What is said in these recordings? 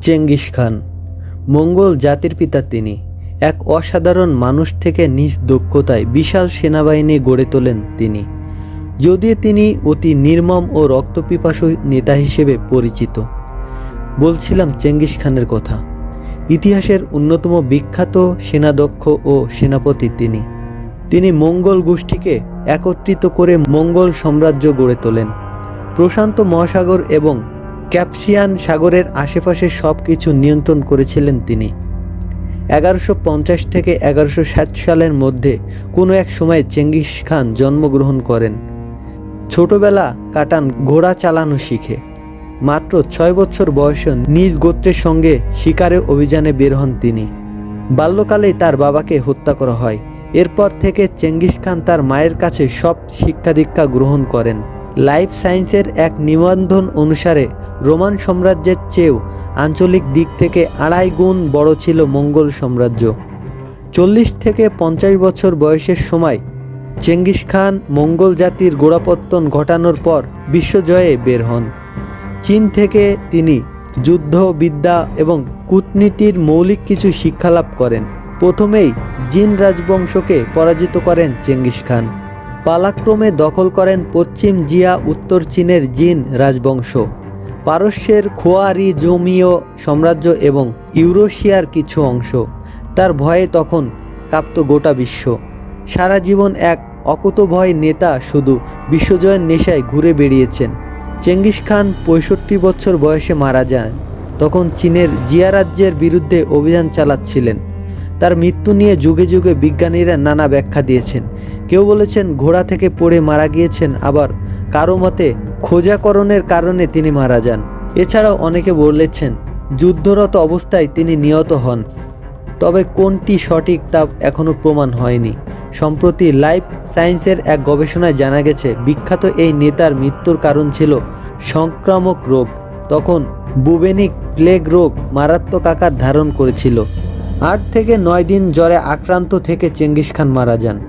Genghis Khan. মঙ্গল জাতির পিতা তিনি। এক অসাধারণ মানুষ থেকে নিজ দক্ষতায় বিশাল সেনাবাহিনী গড়ে তোলেন তিনি। যদিও তিনি অতি নির্মম ও রক্তপিপাসু নেতা হিসেবে পরিচিত। বলছিলাম চেঙ্গিস খানের কথা। ইতিহাসের অন্যতম বিখ্যাত সেনাদক্ষ ও সেনাপতি তিনি। তিনি মঙ্গল গোষ্ঠীকে একত্রিত করে মঙ্গল সাম্রাজ্য গড়ে তোলেন। প্রশান্ত মহাসাগর এবং ক্যাপসিয়ান সাগরের আশেপাশে সব কিছু নিয়ন্ত্রণ করেছিলেন তিনি। এগারোশো পঞ্চাশ থেকে এগারোশো সাত সালের মধ্যে কোনো এক সময় চেঙ্গিস খান জন্মগ্রহণ করেন। ছোটবেলা কাটান ঘোড়া চালানো শিখে। মাত্র ছয় বছর বয়সে নিজ গোত্রের সঙ্গে শিকারে অভিযানে বের হন তিনি। বাল্যকালেই তার বাবাকে হত্যা করা হয়। এরপর থেকে চেঙ্গিস খান তার মায়ের কাছে সব শিক্ষা দীক্ষা গ্রহণ করেন। লাইফ সায়েন্সের এক নিবন্ধন অনুসারে রোমান সাম্রাজ্যের চেয়েও আঞ্চলিক দিক থেকে আড়াই গুণ বড় ছিল মঙ্গল সাম্রাজ্য। চল্লিশ থেকে পঞ্চাশ বছর বয়সের সময় চেঙ্গিস খান মঙ্গল জাতির গোড়াপত্তন ঘটানোর পর বিশ্বজয়ে বের হন। চীন থেকে তিনি যুদ্ধ, বিদ্যা এবং কূটনীতির মৌলিক কিছু শিক্ষালাভ করেন। প্রথমেই জিন রাজবংশকে পরাজিত করেন চেঙ্গিস খান। পালাক্রমে দখল করেন পশ্চিম জিয়া, উত্তর চীনের জিন রাজবংশ। পারস্যের খোয়ারি জমীয় সাম্রাজ্য এবং ইউরোশিয়ার কিছু অংশ। তার ভয়ে তখন কাঁপত গোটা বিশ্ব। সারা জীবন এক অকুতভয় নেতা শুধু বিশ্বজয়ের নেশায় ঘুরে বেড়িয়েছেন। চেঙ্গিস খান পঁয়ষট্টি বছর বয়সে মারা যান। তখন চীনের জিয়া রাজ্যের বিরুদ্ধে অভিযান চালাচ্ছিলেন। তার মৃত্যু নিয়ে যুগে যুগে বিজ্ঞানীরা নানা ব্যাখ্যা দিয়েছেন। কেউ বলেছেন ঘোড়া থেকে পড়ে মারা গিয়েছেন, আবার কারও মতে খোঁজাকরণের কারণে তিনি মারা যান। এছাড়াও অনেকে বলেছেন, যুদ্ধরত অবস্থায় তিনি নিহত হন। তবে কোনটি সঠিক তা এখনও প্রমাণ হয়নি। সম্প্রতি লাইফ সায়েন্সের এক গবেষণায় জানা গেছে, বিখ্যাত এই নেতার মৃত্যুর কারণ ছিল সংক্রামক রোগ। তখন বুবেনিক প্লেগ রোগ মারাত্মক আকার ধারণ করেছিল। আট থেকে নয় দিন জ্বরে আক্রান্ত থেকে চেঙ্গিস খান মারা যান।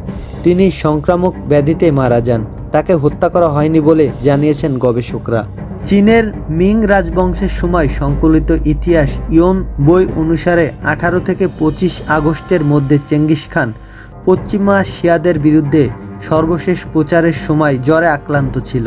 তিনি সংক্রামক ব্যাধিতে মারা যান। তাকে হত্যা করা হয়নি বলে জানিয়েছেন গবেষকরা। চীনের মিং রাজবংশের সময় সংকলিত ইতিহাস ইয়ন বই অনুসারে আঠারো থেকে পঁচিশ আগস্টের মধ্যে চেঙ্গিস খান পশ্চিমা শিয়াদের বিরুদ্ধে সর্বশেষ প্রচারের সময় জ্বরে আক্রান্ত ছিল।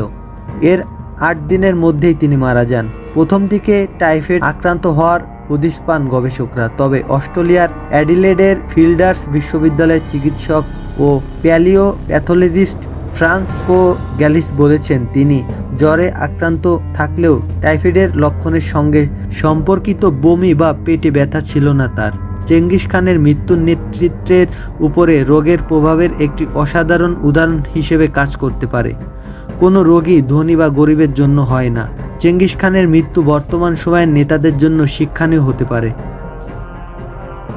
এর আট দিনের মধ্যেই তিনি মারা যান। প্রথম দিকে টাইফয়েড আক্রান্ত হওয়ার হদিস পান গবেষকরা, তবে অস্ট্রেলিয়ার অ্যাডিলেডের ফিল্ডার্স বিশ্ববিদ্যালয়ের চিকিৎসক ও প্যালিও প্যাথোলজিস্ট ফ্রান্সকো গ্যালিস বলেছেন তিনি, জ্বরে আক্রান্ত থাকলেও টাইফয়েডের লক্ষণের সঙ্গে সম্পর্কিত বমি বা পেটে ব্যথা ছিল না তার। চেঙ্গিস খানের মৃত্যুর নেতৃত্বের উপরে রোগের প্রভাবের একটি অসাধারণ উদাহরণ হিসেবে কাজ করতে পারে। কোনো রোগী ধনী বা গরিবের জন্য হয় না। চেঙ্গিস খানের মৃত্যু বর্তমান সময়ের নেতাদের জন্য শিক্ষণীয় হতে পারে।